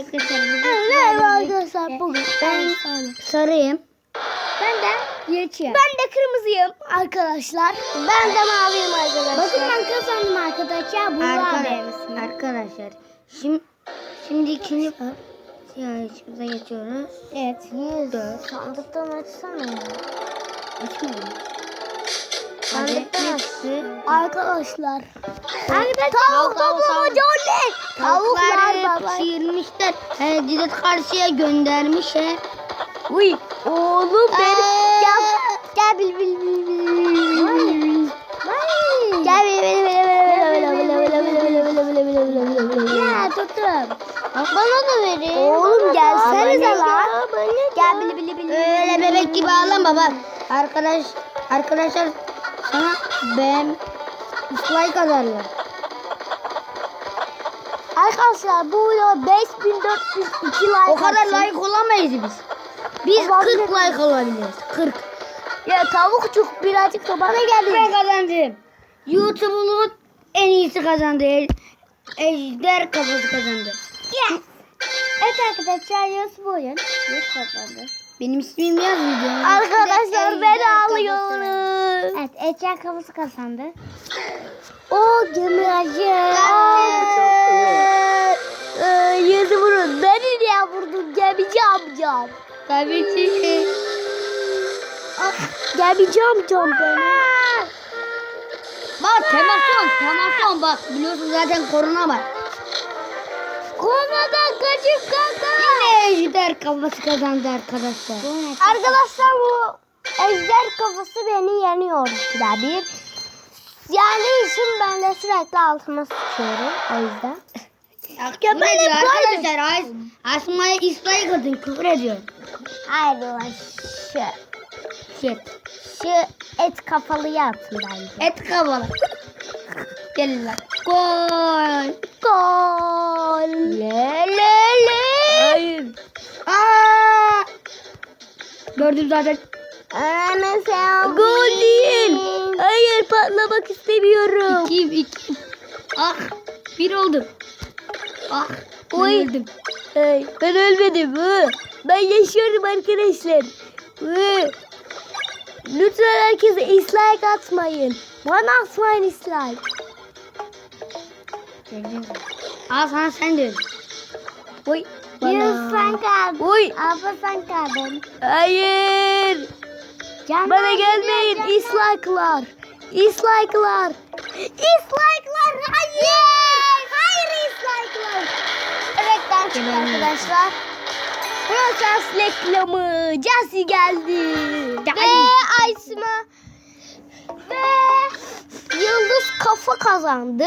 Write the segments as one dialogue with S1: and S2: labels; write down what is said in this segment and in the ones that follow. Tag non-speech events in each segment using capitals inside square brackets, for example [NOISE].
S1: arkadaşlar.
S2: Merhaba arkadaşlar. Bugün
S1: ben sarıyım. Ben de yeşil.
S2: ben de kırmızıyım arkadaşlar. Ben de maviyim arkadaşlar.
S1: Bakın ben kazandım arkadaşlar. Bu
S2: Arkadaş-
S1: var Arkadaşlar. Şimdi şimdi ikinci siyahımıza geçiyoruz.
S2: Evet. Yüz. Sandıktan açsana ya.
S1: Açmıyorum.
S2: Sandıktan
S1: Hadi
S2: aç.
S1: hepsi.
S2: Arkadaşlar.
S1: Arkadaşlar
S2: Tavuk toplamaca oley. Tavuklar baba.
S1: pişirmişler. He, Cidet karşıya göndermiş he.
S2: Uy. Oğlum benim. Gel. Gel bil bil bil bil. Gel bil bil bil
S1: Ya tuttum.
S2: Bana da verin. Oğlum gelsenize lan. Gel bili bili bili.
S1: Öyle bebek gibi ağlama baba. Arkadaş arkadaşlar sana ben like atarlar.
S2: Arkadaşlar bu video 5402 like
S1: O kadar
S2: atsın.
S1: like olamayız biz. Biz
S2: Olabilir
S1: 40 like olabiliriz. 40.
S2: Ya tavukçuk birazcık da bana geldi.
S1: Ben kazandım. YouTube'un en iyisi kazandı. Ejder kafası kazandı.
S2: Yes. Evet arkadaşlar bu oyun. Kazandı.
S1: Benim ismim yaz videoya.
S2: Arkadaşlar beni alıyorsunuz.
S1: Evet Ejder kafası kazandı.
S2: O gemiacı. Yüzü vurun. Beni niye vurdun gemici amcam?
S1: Tabii ki.
S2: Gemici amcam beni.
S1: Bak temasyon temasyon bak biliyorsun zaten korona var.
S2: Koronadan kaçıp kanka.
S1: Yine ejder kafası kazandı arkadaşlar.
S2: Arkadaşlar bu ejder kafası beni yeniyor ikide bir. Yani işim ben de sürekli altıma sıçıyorum o yüzden.
S1: Ya
S2: ben hep
S1: arkadaşlar As Asma'ya islay kadın küfür ediyor.
S2: Hayır ulan şu,
S1: Shit.
S2: şu et kafalıyı atın bence.
S1: Et kavala. Gel lan. Gol.
S2: Gol. Le le le.
S1: Hayır. Aa! Gördüm zaten.
S2: Ana sen.
S1: Gol değil.
S2: Hayır patlamak istemiyorum.
S1: İki, iki. Ah. Bir oldum. Ah.
S2: Oy.
S1: Öldüm.
S2: Hey, ben ölmedim. Hı. Ben yaşıyorum arkadaşlar. Hı. Lütfen herkese dislike atmayın. Bana atmayın dislike.
S1: Al sana sen de öl.
S2: Oy.
S1: Yunus sen
S2: kaldın. Oy.
S1: Abla sen kaldın.
S2: Hayır. Bana gelmeyin dislike'lar. Dislike'lar. Dislike'lar. Hayır. Hayır dislike'lar. Çıktım
S1: Gebermiyor.
S2: arkadaşlar. Proses reklamı. Jesse. Geldi. Ve Aysma. Ve Yıldız kafa kazandı.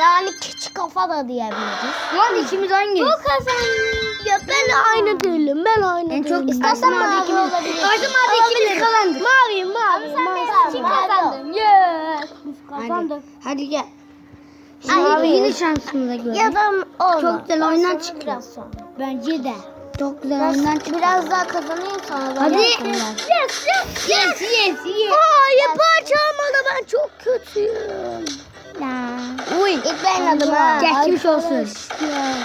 S2: Yani keçi kafa da diyebiliriz.
S1: Lan ikimiz aynı.
S2: Bu kazandı. Ya ben aynı değilim. Ben aynı
S1: En
S2: değilim.
S1: çok
S2: İstersen mavi
S1: ikimiz-
S2: olabilir.
S1: Aysma abi ikimiz kazandık.
S2: Mavi, mavi,
S1: sen
S2: mavi.
S1: de
S2: Kim
S1: mavi.
S2: kazandın? Yes.
S1: Hadi. Hadi gel. Yeni
S2: evet.
S1: şansımıza göre.
S2: Ya da olmaz.
S1: Çok güzel.
S2: Biraz sonra.
S1: Bence de. Çok güzel
S2: Biraz,
S1: oyunlar çıkıyor.
S2: biraz daha kazanayım da
S1: Hadi.
S2: ben. Yes, yes,
S1: Yes yes yes.
S2: Hayır parçalamadı ben çok kötüyüm. Uy. İlk ben adım ha.
S1: Geçmiş olsun.
S2: Arkadaşlar.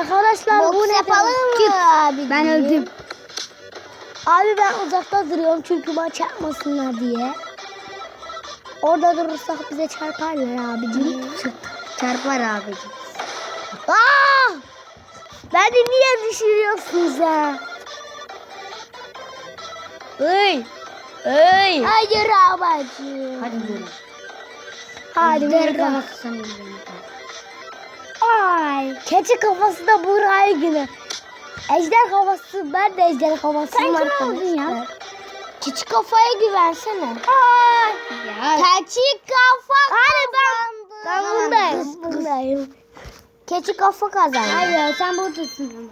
S2: Arkadaşlar bu ne yapalım mı abi?
S1: Ben öldüm.
S2: Abi ben uzakta duruyorum çünkü bana çarpmasınlar diye. Orada durursak bize çarparlar abicim.
S1: Çarpar abicim.
S2: Aa! Beni niye düşürüyorsunuz ha? Hey! Hey! Hayır abicim.
S1: Hadi buyurun.
S2: Hadi
S1: kafası.
S2: Ay, keçi kafası da Buray günü. Ejder kafası, ben de ejder kafasıyım
S1: Sen kim oldun ya?
S2: Keçi kafaya güvensene. Ay,
S1: Ya.
S2: keçi kafa Hadi ben, ben bundayım. bundayım. Keçi kafa kazandı.
S1: Hayır sen buradasın.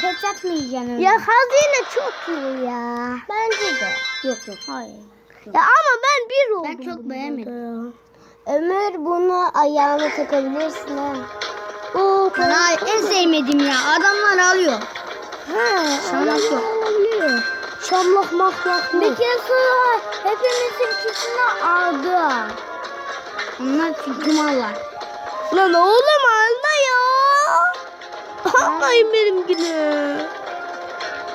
S1: Pet atmayacaksın öyle.
S2: ya hazine çok iyi ya. Bence de.
S1: Yok yok. Hayır.
S2: Ya ama ben bir oldum.
S1: Ben çok beğenmedim.
S2: Ömür bunu ayağına takabilirsin ha. Oo,
S1: Bana en sevmediğim ya. Adamlar alıyor.
S2: Ha,
S1: Şamlak yok.
S2: Şamlak maklak
S1: Bir sonra hepimizin ikisini aldı. Onlar çünkü mallar.
S2: Lan oğlum alma ya. almayın benimkini.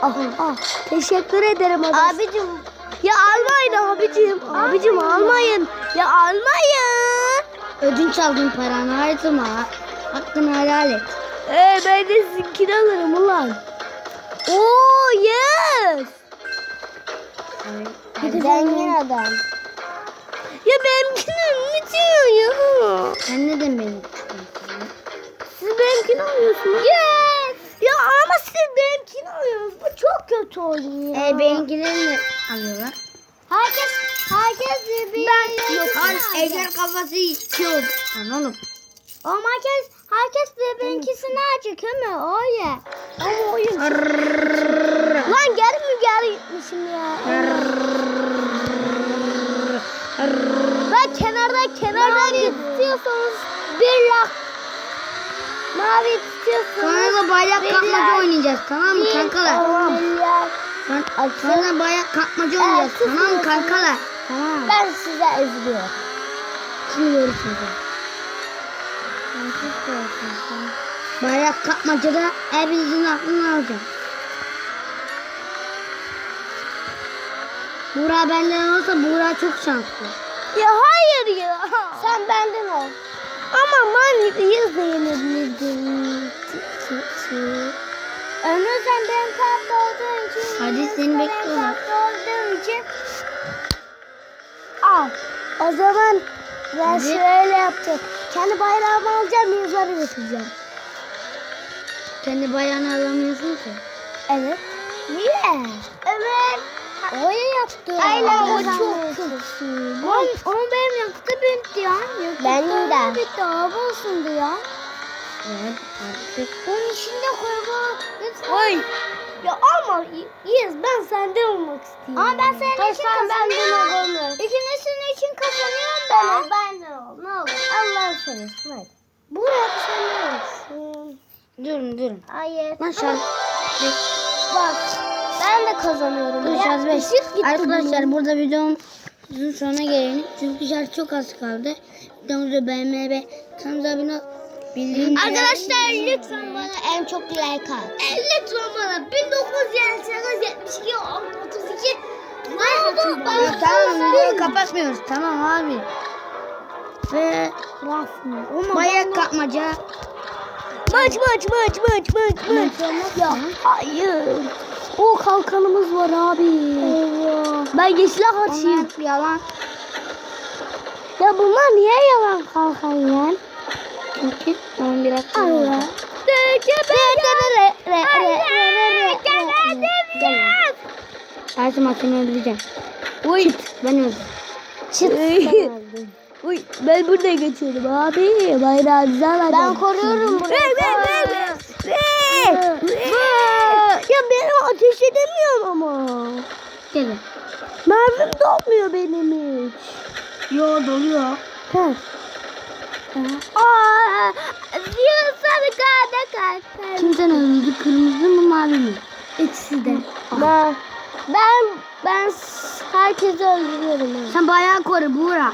S2: Ah, ah. Teşekkür ederim adam.
S1: Abicim
S2: Ya almayın abicim. Abicim almayın. Ya almayın.
S1: Ödünç aldın paranı harcama. Hakkını helal et.
S2: Ee, ben de sizinkini alırım ulan. Oo yes.
S1: Zengin adam.
S2: Ya benimkini bitiyor ya.
S1: Sen neden beni
S2: Siz benimkini alıyorsunuz. Yes. Ya ama siz benimkini alıyorsunuz. Bu çok kötü oyun ya.
S1: E benimkileri mi alıyorlar?
S2: Herkes, herkes
S1: Ben yok. Hayır ejder kafası içiyor. Lan oğlum.
S2: Ama herkes, herkes birbirinkisini açık ama o ya. Ama oyun. Lan geri mi geri gitmişim ya? Ben kenarda kenarda tutuyorsanız bir lak. Mavi tutuyorsanız.
S1: Sonra da bayrak
S2: lak.
S1: oynayacağız tamam mı kankalar?
S2: Tamam.
S1: Sonra, sonra bayrak kapmaca oynayacağız
S2: Evet,
S1: tamam kankalar? Tamam.
S2: Ben size üzülüyorum.
S1: Şimdi görüşürüz. Bayrak kapmacada hepinizin aklını alacağım. Buğra benden olsa Buğra çok şanslı.
S2: Ya hayır ya. Sen benden ol. Ama ben yüz de yenebilirdim. Ömür sen benim tatlı olduğun için.
S1: Hadi seni bekliyorum.
S2: olduğum için. Al. O zaman ben
S1: Hadi.
S2: şöyle yapacağım. Kendi bayrağımı alacağım yüzleri götüreceğim.
S1: Kendi bayrağını alamıyorsun ki.
S2: Evet. Niye? Evet. Ya yaptı.
S1: Aynen,
S2: o
S1: o
S2: çok kötü. Onun benim yaktı bitti ya. Benim de. Bitti hava ısındı ya.
S1: Evet artık.
S2: Onun içinde koyma. Hayır. Ya ama Yiğiz ben senden olmak istiyorum. Ama ben senin için kazanıyorum. İkiniz senin için kazanıyorum da. Benden ol ne olur. Allah'ın seversin hadi. Buraya sen olsun?
S1: Durun durun.
S2: Hayır.
S1: Lan şarj.
S2: Bak ben de kazanıyorum.
S1: Dur
S2: Ya,
S1: beş. Arkadaşlar
S2: bunun.
S1: burada videomuzun sonuna gelelim. Çünkü şarj çok az kaldı. Videomuzu beğenmeyi ve kanalımıza abone Bildirimleri
S2: Arkadaşlar lütfen bana en çok like at. E, lütfen bana 1978 72 32 ne oldu?
S1: Ya tamam videoyu kapatmıyoruz. Tamam abi. Ve
S2: Ama
S1: bayrak kapmaca.
S2: Maç maç maç maç maç maç. Ya hayır. O kalkanımız var abi. Ben yeşile karşıyım.
S1: Onlar yalan.
S2: Ya bunlar niye yalan kalkan lan?
S1: Çünkü onun biraz
S2: Allah.
S1: Her zaman seni öldüreceğim. Uy. Çıt. Ben öldüm.
S2: Çıt. Uy ben burada geçiyorum abi. Bayrağı güzel adam. Ben koruyorum bunu. ya beni ateş edemiyorum ama.
S1: Gelin.
S2: Mermim dolmuyor benim hiç.
S1: Yo doluyor.
S2: Ters. Aa, diyorsan kada kalp.
S1: Kim sen öldürdü? Kırmızı mı mavi mi?
S2: İkisi de. Ben ben ben herkesi öldürüyorum. ha.
S1: Sen bayağı koru Buğra.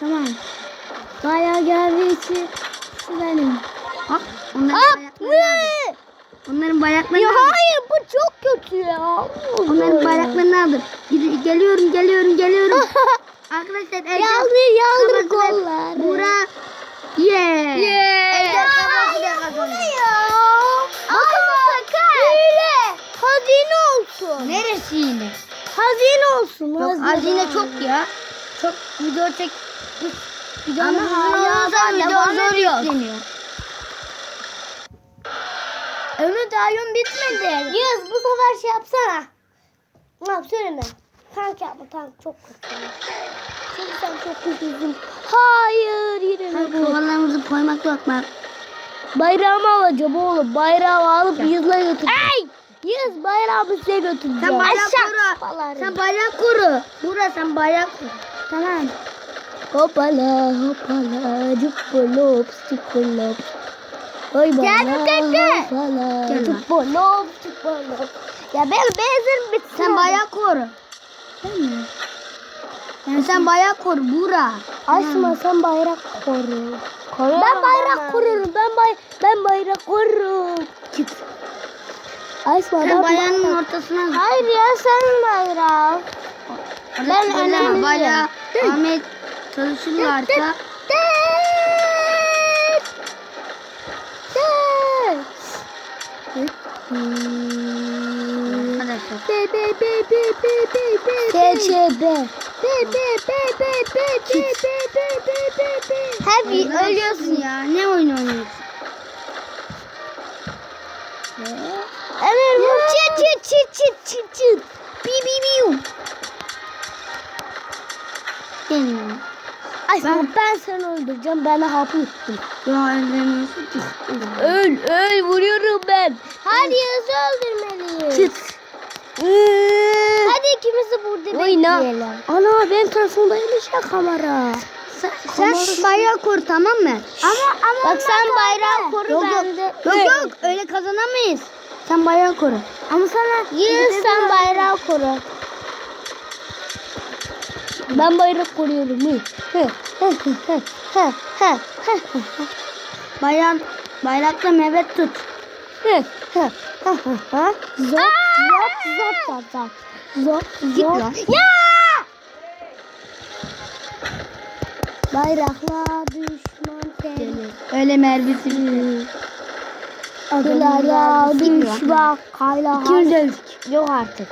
S2: Tamam. Bayağı geldiği için şu benim.
S1: Bak onların
S2: Aa, ne?
S1: Onların bayraklarını
S2: Ya
S1: aldım.
S2: hayır bu çok kötü ya.
S1: Onların bayraklarını aldım. Gid- geliyorum geliyorum geliyorum. [LAUGHS] Arkadaşlar ejder
S2: Yaldır yaldır kollar.
S1: Buğra. Yeah. Ejder kafası da kazandı.
S2: Bakın sakın. Hile. Hazine olsun.
S1: Neresi yine?
S2: Hazine olsun.
S1: Yok hazine çok ya. Çok video çek. Ama hala video zor yükleniyor.
S2: Ömür daha yön bitmedi. Yaz bu sefer şey yapsana. Ne yap söyleme. Tank yapma tank çok kötü. Çünkü sen çok kötüsün. Hayır yine bu.
S1: Kovalarımızı koymak yok bak.
S2: Bayrağımı alacağım oğlum. Bayrağımı alıp yüzle götür. Ay! Yüz bayrağımı size götüreceğim.
S1: Sen bayrak koru.
S2: Falan.
S1: Sen bayrak koru. Buğra sen bayrak koru.
S2: Tamam. Hoppala hoppala cuppolops cuppolops. Oy bana
S1: lan.
S2: cuppolops cuppolops. Ya benim benzin bitti.
S1: Sen bayrak koru. Tamam. Ben sen bayrak kor Bura.
S2: Asma ha. sen bayrak koru. koru. Ben bayrak korurum. Ben bay ben bayrak korurum.
S1: Git.
S2: Asma
S1: sen bayrağın ortasına.
S2: Hayır ya sen bayrak.
S1: Ben
S2: önemli. Bayrağı
S1: Ahmet çalışırlarsa. Hmm arkadaşlar
S2: Be be be be be be be TCB Be be be be be be be be be be be Hep
S1: Oyun
S2: ölüyorsun
S1: ya. Ne oyun oynuyorsun?
S2: Emir bu çıt çıt çıt çıt çıt çıt Bi bi bi
S1: Gelmiyor.
S2: Ay
S1: Ben-
S2: ben, seni öldüreceğim ben hapı yuttum
S1: Ya öldüremiyorsun ki.
S2: Öl öl vuruyorum ben Hadi yazı öldürmeliyiz
S1: Çıt.
S2: Hadi ikimiz de burada Oyna. bekleyelim. Ana benim tarafımda ilişe kamera.
S1: Sen, sen şey- bayrağı koru tamam mı?
S2: Ama ama Bak sen bayrağı koru
S1: yok,
S2: ben yok.
S1: Yok yok öyle kazanamayız. Sen bayrağı koru.
S2: Ama sana Yes sen bayrağı koru. Ben bayrak koruyorum. He he he he he he
S1: he. Bayrakla mebet tut.
S2: Zap zap zap
S1: zap.
S2: Zap
S1: zap.
S2: Ya! Bayrakla düşman gelir.
S1: Öyle mermisi
S2: bilir. Adımlarla düşman kayla.
S1: İkimiz. Yok artık.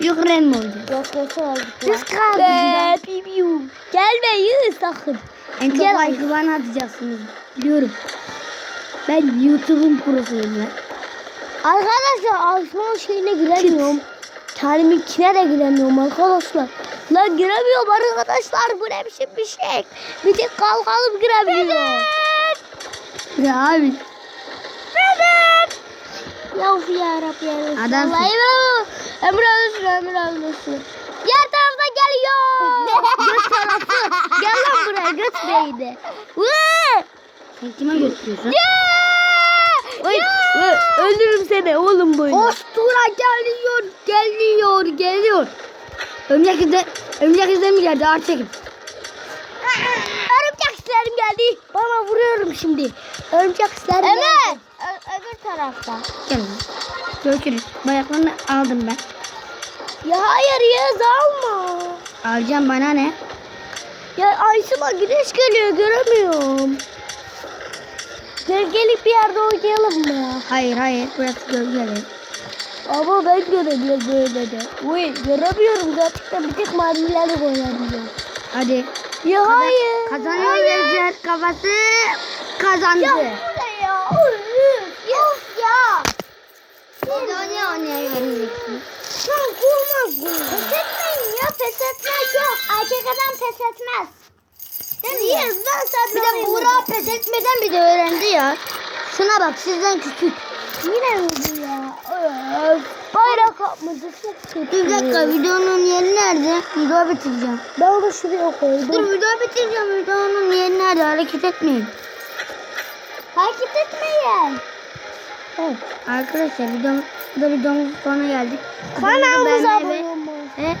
S1: Yok Ren oldu.
S2: Yok kötü oldu.
S1: Biz kaldık.
S2: Be, bibiu. Gelmeyin sakın.
S1: En çok like'ı atacaksınız. Biliyorum. Ben YouTube'un prosuyum lan.
S2: Arkadaşlar Osman şeyine giremiyorum. Kendiminkine de giremiyorum arkadaşlar. Lan giremiyorum arkadaşlar. Bu ne biçim bir şey. Bir tek kalkalım giremiyor.
S1: Ya abi.
S2: Ya of ya Rabbi ya.
S1: Adamsın.
S2: Eyvah. Emre ölürsün Emre ölürsün. Diğer tarafta geliyor. göt tarafı. Gel lan buraya göt beyni.
S1: Sen kime götürüyorsun?
S2: Oy, ö- öldürürüm seni oğlum böyle.
S1: Ostura geliyor, geliyor, geliyor. Örümcek izle, örümcek izlemi geldi artık.
S2: Örümcek isterim geldi. Bana vuruyorum şimdi. Örümcek isterim geldi. öbür tarafta.
S1: Gel lan. Görüşürüz. Bayaklarını aldım ben.
S2: Ya hayır Yağız alma.
S1: Alacağım bana ne?
S2: Ya Ayşıma güneş geliyor göremiyorum. Gölgelik bir yerde oynayalım mı?
S1: Hayır hayır burası gölgeli.
S2: Ama ben görebiliyorum böyle de. Uy göremiyorum gerçekten bir tek mavilerle oynayabiliyorum.
S1: Hadi.
S2: Ya hayır.
S1: Kazanıyor Yezer kafası kazandı.
S2: Ya bu ne ya? Of ya.
S1: Hadi oynaya oynaya göreceksin.
S2: Sen kurmaz bunu. Pes etmeyin ya pes etmek yok. Erkek adam pes etmez. Ben sen
S1: Bir de Buğra pes etmeden bir de öğrendi ya. Şuna bak sizden küçük.
S2: Yine bu ya? Öf. Bayrak atmadı çok kötü.
S1: Bir dakika videonun yeri nerede? Video bitireceğim.
S2: Ben de şuraya koydum.
S1: Dur video bitireceğim. Videonun yeri nerede? Hareket etmeyin.
S2: Hareket etmeyin.
S1: Arkadaşlar videom, burada videomuz sonuna geldik.
S2: Kanalımıza abone olmayı.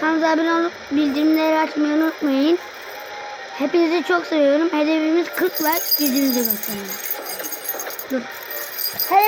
S1: Kanalımıza abone olup bildirimleri açmayı unutmayın. Hepinizi çok seviyorum. Hedefimiz 40 like yüzünüzü göstermek. Dur.